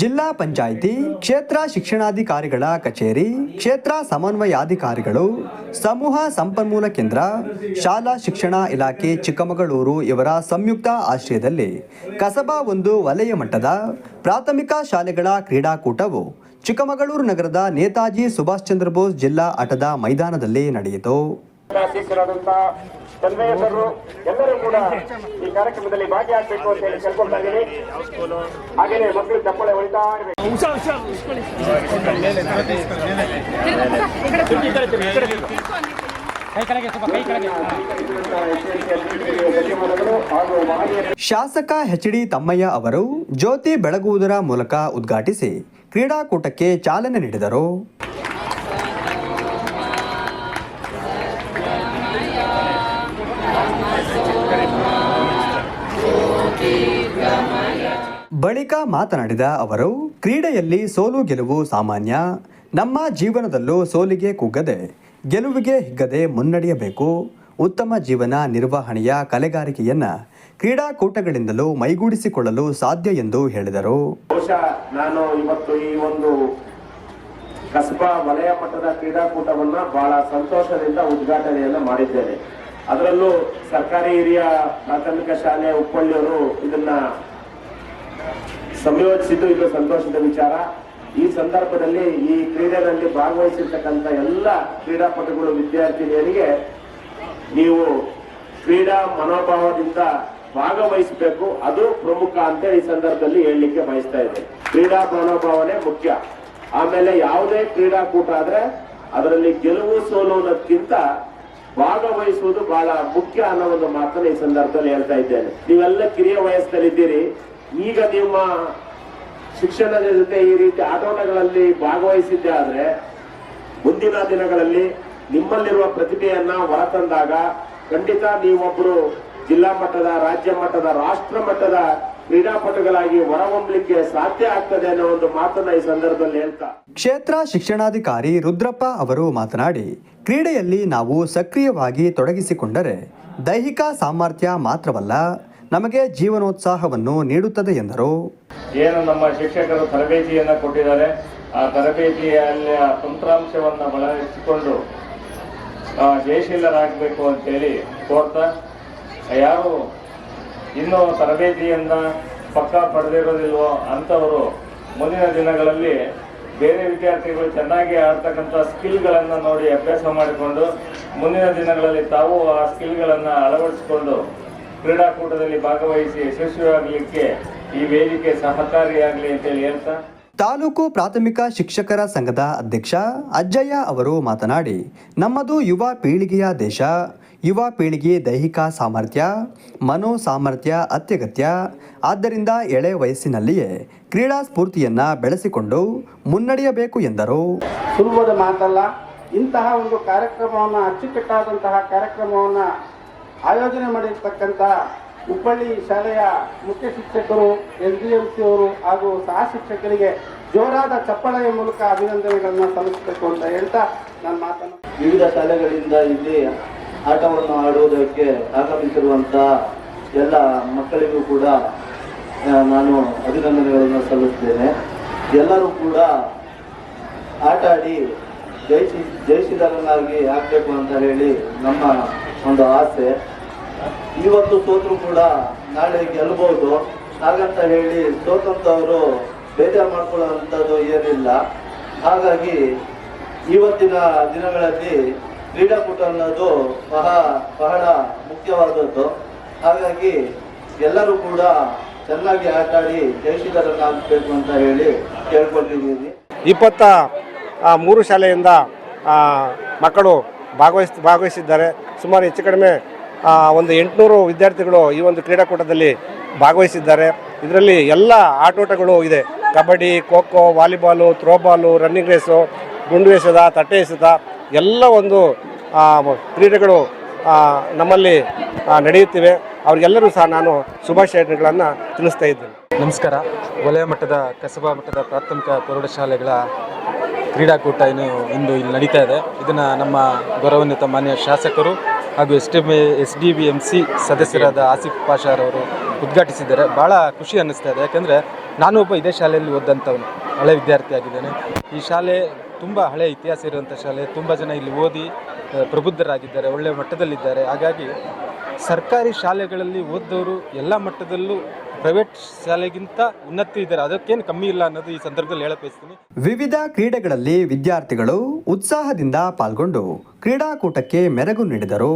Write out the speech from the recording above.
ಜಿಲ್ಲಾ ಪಂಚಾಯಿತಿ, ಕ್ಷೇತ್ರ ಶಿಕ್ಷಣಾಧಿಕಾರಿಗಳ ಕಚೇರಿ, ಕ್ಷೇತ್ರ ಸಮನ್ವಯಾಧಿಕಾರಿಗಳು, ಸಮೂಹ ಸಂಪನ್ಮೂಲ ಕೇಂದ್ರ, ಶಾಲಾ ಶಿಕ್ಷಣ ಇಲಾಖೆ ಚಿಕ್ಕಮಗಳೂರು ಇವರ ಸಂಯುಕ್ತ ಆಶ್ರಯದಲ್ಲಿ ಕಸಬಾ ಒಂದು ವಲಯ ಮಟ್ಟದ ಪ್ರಾಥಮಿಕ ಶಾಲೆಗಳ ಕ್ರೀಡಾಕೂಟವು ಚಿಕ್ಕಮಗಳೂರು ನಗರದ ನೇತಾಜಿ ಸುಭಾಷ್ ಚಂದ್ರ ಬೋಸ್ ಜಿಲ್ಲಾ ಆಟದ ಮೈದಾನದಲ್ಲಿ ನಡೆಯಿತು. ಶಿಕ್ಷಕರಾದಂತ ತನ್ಮಯಸರು ಎಲ್ಲರೂ ಕೂಡ ಈ ಕಾರ್ಯಕ್ರಮದಲ್ಲಿ ಭಾಗಿಯಾಗಬೇಕು ಅಂತ ಹೇಳಿ ಕೇಳ್ಕೊಳ್ತಾ ಇದ್ದೀನಿ ಹಾಗೇನೆ ಮಕ್ಕಳು ಚಪ್ಪಳೆ ಮಹನೀಯರು ಶಾಸಕ ಎಚ್ ಡಿ ತಮ್ಮಯ್ಯ ಅವರು ಜ್ಯೋತಿ ಬೆಳಗುವುದರ ಮೂಲಕ ಉದ್ಘಾಟಿಸಿ ಕ್ರೀಡಾಕೂಟಕ್ಕೆ ಚಾಲನೆ ನೀಡಿದರು. ಬಳಿಕ ಮಾತನಾಡಿದ ಅವರು, ಕ್ರೀಡೆಯಲ್ಲಿ ಸೋಲು ಗೆಲುವು ಸಾಮಾನ್ಯ. ನಮ್ಮ ಜೀವನದಲ್ಲೂ ಸೋಲಿಗೆ ಕುಗ್ಗದೆ, ಗೆಲುವಿಗೆ ಹಿಗ್ಗದೆ ಮುನ್ನಡೆಯಬೇಕು. ಉತ್ತಮ ಜೀವನ ನಿರ್ವಹಣೆಯ ಕಲೆಗಾರಿಕೆಯನ್ನ ಕ್ರೀಡಾಕೂಟಗಳಿಂದಲೂ ಮೈಗೂಡಿಸಿಕೊಳ್ಳಲು ಸಾಧ್ಯ ಎಂದು ಹೇಳಿದರು. ಬಹುಶಃ ನಾನು ಇವತ್ತು ಈ ಒಂದು ಕಸಬಾ ವಲಯ ಮಟ್ಟದ ಕ್ರೀಡಾಕೂಟವನ್ನ ಬಹಳ ಸಂತೋಷದಿಂದ ಉದ್ಘಾಟನೆಯನ್ನ ಮಾಡಿದ್ದೇನೆ. ಅದರಲ್ಲೂ ಸರ್ಕಾರಿ ಹಿರಿಯ ಪ್ರಾಥಮಿಕ ಶಾಲೆ ಉಪ್ಪಳ್ಳಿಯವರು ಇದನ್ನ ಸಂಯೋಜಿಸಿದ್ದು ಇದು ಸಂತೋಷದ ವಿಚಾರ. ಈ ಸಂದರ್ಭದಲ್ಲಿ ಈ ಕ್ರೀಡೆಗಳಲ್ಲಿ ಭಾಗವಹಿಸಿರ್ತಕ್ಕಂಥ ಎಲ್ಲ ಕ್ರೀಡಾಪಟುಗಳು, ವಿದ್ಯಾರ್ಥಿನಿಯರಿಗೆ ನೀವು ಕ್ರೀಡಾ ಮನೋಭಾವದಿಂದ ಭಾಗವಹಿಸಬೇಕು. ಅದು ಪ್ರಮುಖ ಅಂತ ಈ ಸಂದರ್ಭದಲ್ಲಿ ಹೇಳಲಿಕ್ಕೆ ಬಯಸ್ತಾ ಇದೆ ಕ್ರೀಡಾ ಮನೋಭಾವನೆ ಮುಖ್ಯ. ಆಮೇಲೆ ಯಾವುದೇ ಕ್ರೀಡಾಕೂಟ ಆದ್ರೆ ಅದರಲ್ಲಿ ಗೆಲುವು ಸೋಲುವುದಕ್ಕಿಂತ ಭಾಗವಹಿಸುವುದು ಬಹಳ ಮುಖ್ಯ ಅನ್ನೋ ಒಂದು ಮಾತನ್ನ ಈ ಸಂದರ್ಭದಲ್ಲಿ ಹೇಳ್ತಾ ಇದ್ದೇನೆ. ನೀವೆಲ್ಲ ಕಿರಿಯ ವಯಸ್ಸಲ್ಲಿದ್ದೀರಿ ಈಗ ನಿಮ್ಮ ಶಿಕ್ಷಣದ ಜೊತೆ ಈ ರೀತಿ ಆಟೋಟಗಳಲ್ಲಿ ಭಾಗವಹಿಸಿದ್ದೆ ಆದ್ರೆ, ಮುಂದಿನ ದಿನಗಳಲ್ಲಿ ನಿಮ್ಮಲ್ಲಿರುವ ಪ್ರತಿಭೆಯನ್ನ ಹೊರತಂದಾಗ ಖಂಡಿತ ನೀವೊಬ್ಬರು ಜಿಲ್ಲಾ ಮಟ್ಟದ, ರಾಜ್ಯ ಮಟ್ಟದ, ರಾಷ್ಟ್ರ ಮಟ್ಟದ ಕ್ರೀಡಾಪಟುಗಳಾಗಿ ಹೊರಹೊಮ್ಮಲಿಕ್ಕೆ ಸಾಧ್ಯ ಆಗ್ತದೆ ಅನ್ನೋ ಒಂದು ಮಾತನ್ನ ಈ ಸಂದರ್ಭದಲ್ಲಿ ಹೇಳ್ತಾ. ಕ್ಷೇತ್ರ ಶಿಕ್ಷಣಾಧಿಕಾರಿ ರುದ್ರಪ್ಪ ಅವರು ಮಾತನಾಡಿ, ಕ್ರೀಡೆಯಲ್ಲಿ ನಾವು ಸಕ್ರಿಯವಾಗಿ ತೊಡಗಿಸಿಕೊಂಡರೆ ದೈಹಿಕ ಸಾಮರ್ಥ್ಯ ಮಾತ್ರವಲ್ಲ ನಮಗೆ ಜೀವನೋತ್ಸಾಹವನ್ನು ನೀಡುತ್ತದೆ ಎಂದರು. ಏನು ನಮ್ಮ ಶಿಕ್ಷಕರು ತರಬೇತಿಯನ್ನು ಕೊಟ್ಟಿದ್ದಾರೆ, ಆ ತರಬೇತಿಯಲ್ಲಿ ಆ ತಂತ್ರಾಂಶವನ್ನು ಬಳಸಿಕೊಂಡು ಜಯಶೀಲರಾಗಬೇಕು ಅಂತೇಳಿ ಕೋರ್ತಾ, ಯಾರು ಇನ್ನೂ ತರಬೇತಿಯನ್ನ ಪಕ್ಕ ಪಡೆದಿರೋದಿಲ್ವೋ ಅಂಥವರು ಮುಂದಿನ ದಿನಗಳಲ್ಲಿ ಬೇರೆ ವಿದ್ಯಾರ್ಥಿಗಳು ಚೆನ್ನಾಗಿ ಆಡ್ತಕ್ಕಂಥ ಸ್ಕಿಲ್ಗಳನ್ನು ನೋಡಿ ಅಭ್ಯಾಸ ಮಾಡಿಕೊಂಡು, ಮುಂದಿನ ದಿನಗಳಲ್ಲಿ ತಾವು ಆ ಸ್ಕಿಲ್ಗಳನ್ನು ಅಳವಡಿಸಿಕೊಂಡು ಕ್ರೀಡಾಕೂಟದಲ್ಲಿ ಭಾಗವಹಿಸಿ ಯಶಸ್ವಿಯಾಗಲಿಕ್ಕೆ ಈ ವೇದಿಕೆ ಸಹಕಾರಿಯಾಗಲಿ ಅಂತೇಳಿ ಹೇಳ್ತಾ. ತಾಲೂಕು ಪ್ರಾಥಮಿಕ ಶಿಕ್ಷಕರ ಸಂಘದ ಅಧ್ಯಕ್ಷ ಅಜ್ಜಯ್ಯ ಅವರು ಮಾತನಾಡಿ ನಮ್ಮದು ಯುವ ಪೀಳಿಗೆಯ ದೇಶ. ಯುವ ಪೀಳಿಗೆ ದೈಹಿಕ ಸಾಮರ್ಥ್ಯ ಮನೋ ಸಾಮರ್ಥ್ಯ ಅತ್ಯಗತ್ಯ. ಆದ್ದರಿಂದ ಎಳೆ ವಯಸ್ಸಿನಲ್ಲಿಯೇ ಕ್ರೀಡಾ ಸ್ಫೂರ್ತಿಯನ್ನ ಬೆಳೆಸಿಕೊಂಡು ಮುನ್ನಡೆಯಬೇಕು ಎಂದರು. ಸುಲಭದ ಮಾತಲ್ಲ ಇಂತಹ ಒಂದು ಕಾರ್ಯಕ್ರಮವನ್ನು ಅಚ್ಚುಕಟ್ಟಾದಂತಹ ಕಾರ್ಯಕ್ರಮವನ್ನು ಆಯೋಜನೆ ಮಾಡಿರ್ತಕ್ಕಂಥ ಹುಬ್ಬಳ್ಳಿ ಶಾಲೆಯ ಮುಖ್ಯ ಶಿಕ್ಷಕರು ಎಸ್ ಡಿ ಎಂ ಸಿ ಅವರು ಹಾಗೂ ಸಹ ಶಿಕ್ಷಕರಿಗೆ ಜೋರಾದ ಚಪ್ಪಳೆಯ ಮೂಲಕ ಅಭಿನಂದನೆಗಳನ್ನು ಸಲ್ಲಿಸಬೇಕು ಅಂತ ಹೇಳ್ತಾ ನನ್ನ ಮಾತನ್ನು ವಿವಿಧ ಶಾಲೆಗಳಿಂದ ಇಲ್ಲಿ ಆಟವನ್ನು ಆಡುವುದಕ್ಕೆ ಆಗಮಿಸಿರುವಂತಹ ಎಲ್ಲ ಮಕ್ಕಳಿಗೂ ಕೂಡ ನಾನು ಅಭಿನಂದನೆಗಳನ್ನು ಸಲ್ಲಿಸ್ತೇನೆ ಎಲ್ಲರೂ ಕೂಡ ಆಟ ಆಡಿ ಜಯಿಸಿ ಜಯಿಸಿದರನ್ನಾಗಿ ಆಗಬೇಕು ಅಂತ ಹೇಳಿ ನಮ್ಮ ಒಂದು ಆಸೆ. ಇವತ್ತು ಸೋತರು ಕೂಡ ನಾಳೆ ಗೆಲ್ಬಹುದು ಹಾಗಂತ ಹೇಳಿ ಸೋತಂತವರು ಬೇಜಾರು ಮಾಡ್ಕೊಳ್ಳುವಂಥದ್ದು ಏನಿಲ್ಲ. ಹಾಗಾಗಿ ಇವತ್ತಿನ ದಿನಗಳಲ್ಲಿ ಕ್ರೀಡಾಕೂಟ ಅನ್ನೋದು ಬಹ ಬಹಳ ಮುಖ್ಯವಾದದ್ದು. ಹಾಗಾಗಿ ಎಲ್ಲರೂ ಕೂಡ ಚೆನ್ನಾಗಿ ಆಟ ಆಡಿ ಜಯಿಸಿದರನ್ನಾಗಬೇಕು ಅಂತ ಹೇಳಿ ಕೇಳ್ಕೊಂಡಿದ್ದೀನಿ. ಇಪ್ಪತ್ತ ಮೂರು ಶಾಲೆಯಿಂದ ಮಕ್ಕಳು ಭಾಗವಹಿಸ್, ಭಾಗವಹಿಸಿದ್ದಾರೆ. ಸುಮಾರು ಹೆಚ್ಚು ಕಡಿಮೆ ಒಂದು ಎಂಟುನೂರು ವಿದ್ಯಾರ್ಥಿಗಳು ಈ ಒಂದು ಕ್ರೀಡಾಕೂಟದಲ್ಲಿ ಭಾಗವಹಿಸಿದ್ದಾರೆ. ಇದರಲ್ಲಿ ಎಲ್ಲ ಆಟೋಟಗಳು ಇದೆ. Kabaddi kho kho volleyball, throwball, running race, ಗುಂಡು ಎಸೆತ, ತಟ್ಟೆ ಎಸೆತ, ಎಲ್ಲ ಒಂದು ಕ್ರೀಡೆಗಳು ನಮ್ಮಲ್ಲಿ ನಡೆಯುತ್ತಿವೆ. ಅವರಿಗೆಲ್ಲರೂ ಸಹ ನಾನು ಶುಭಾಶಯಗಳನ್ನು ತಿಳಿಸ್ತಾ ಇದ್ದೇನೆ. ನಮಸ್ಕಾರ. ವಲಯ ಮಟ್ಟದ, ಕಸಬಾ ಮಟ್ಟದ ಪ್ರಾಥಮಿಕ ಪ್ರೌಢಶಾಲೆಗಳ ಕ್ರೀಡಾಕೂಟ ಏನು ಇಂದು ಇಲ್ಲಿ ನಡೀತಾ ಇದೆ. ಇದನ್ನು ನಮ್ಮ ಗೌರವಾನ್ವಿತ ಮಾನ್ಯ ಶಾಸಕರು ಹಾಗೂ S D S D B M C ಸದಸ್ಯರಾದ ಆಸಿಫ್ ಪಾಷಾರವರು ಉದ್ಘಾಟಿಸಿದ್ದಾರೆ. ಭಾಳ ಖುಷಿ ಅನ್ನಿಸ್ತಾ ಇದೆ. ಯಾಕಂದರೆ ನಾನು ಒಬ್ಬ ಇದೇ ಶಾಲೆಯಲ್ಲಿ ಓದಂಥವನು ಹಳೆ ವಿದ್ಯಾರ್ಥಿ ಆಗಿದ್ದೇನೆ ಈ ಶಾಲೆ ತುಂಬ ಹಳೆ ಇತಿಹಾಸ ಇರುವಂಥ ಶಾಲೆ. ತುಂಬ ಜನ ಇಲ್ಲಿ ಓದಿ ಪ್ರಬುದ್ಧರಾಗಿದ್ದಾರೆ ಒಳ್ಳೆಯ ಮಟ್ಟದಲ್ಲಿದ್ದಾರೆ. ಹಾಗಾಗಿ ಸರ್ಕಾರಿ ಶಾಲೆಗಳಲ್ಲಿ ಓದ್ದವರು ಎಲ್ಲ ಮಟ್ಟದಲ್ಲೂ ಪ್ರೈವೇಟ್ ಶಾಲೆಗಿಂತ ಉನ್ನತ ಇದ್ದಾರೆ. ಅದಕ್ಕೇನು ಕಮ್ಮಿ ಇಲ್ಲ ಅನ್ನೋದು ಈ ಸಂದರ್ಭದಲ್ಲಿ ಹೇಳಕ್ ಬಯಸ್ತೀನಿ. ವಿವಿಧ ಕ್ರೀಡೆಗಳಲ್ಲಿ ವಿದ್ಯಾರ್ಥಿಗಳು ಉತ್ಸಾಹದಿಂದ ಪಾಲ್ಗೊಂಡು ಕ್ರೀಡಾಕೂಟಕ್ಕೆ ಮೆರಗು ನೀಡಿದರು.